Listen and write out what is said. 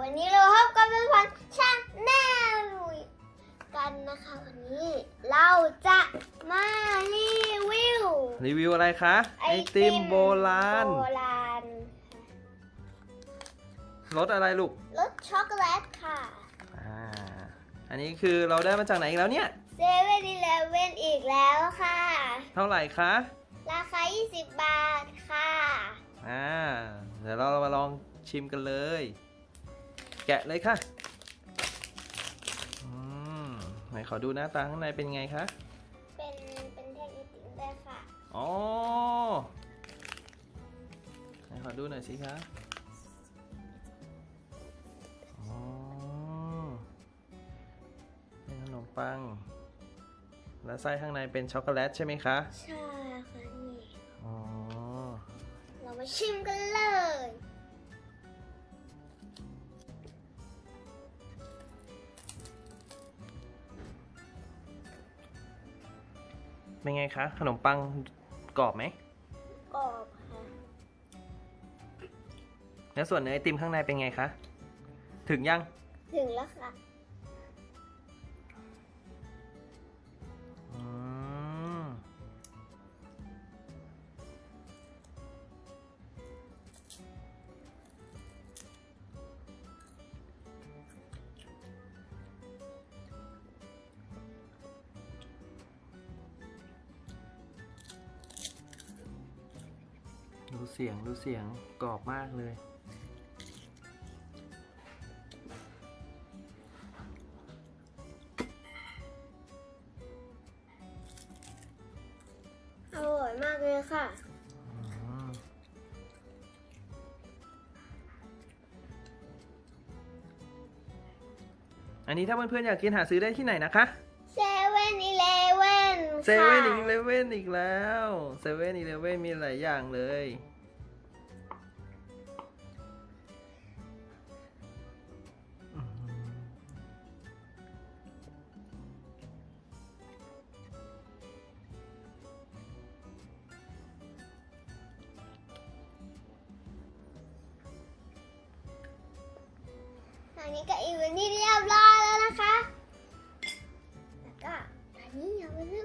วันนี้เราพบกับเป็นพันชาแนลกันนะคะวันนี้เราจะมารีวิว รีวิวอะไรคะ ไอติมโบราณโบราณรสอะไรลูกรสช็อกโกแลตค่ะอันนี้คือเราได้มาจากไหนอีกแล้วเนี่ยเซเว่นอีเลเว่นอีกแล้วค่ะ เท่าไหร่คะ ราคา 20 บาทค่ะ อ่า เดี๋ยวเรามาลองชิมกันเลย แกะเลยค่ะอืมไหนขอดูหน้าตาข้างในเป็นไงคะ เป็นเป็นแท่งไอติมด้วยค่ะอ๋อไหนขอดูหน่อยสิคะอ๋อเป็นขนมปัง แล้วไส้ข้างในเป็นช็อกโกแลตใช่ไหมคะ ใช่ค่ะนี่ อ๋อ เรามาชิมกันเลย เป็นไงคะ ขนมปังกรอบไหมกรอบค่ะแล้วส่วนเนื้อไอติมข้างในเป็นไงคะ ถึงยัง ถึงแล้วค่ะ ดูเสียงดูเสียงกรอบมากเลย อร่อยมากเลยค่ะ อืมอันนี้ถ้าเพื่อนๆอยากกินหาซื้อได้ที่ไหนนะคะ เว่นเซเว่นอีเลเว่นอีกแล้วเซเว่นอีเลเว่นมีหลายอย่างเลยอืมอันนี้ก็อีเวนต์ที่เรียบร้อย อันนี้อย่าลื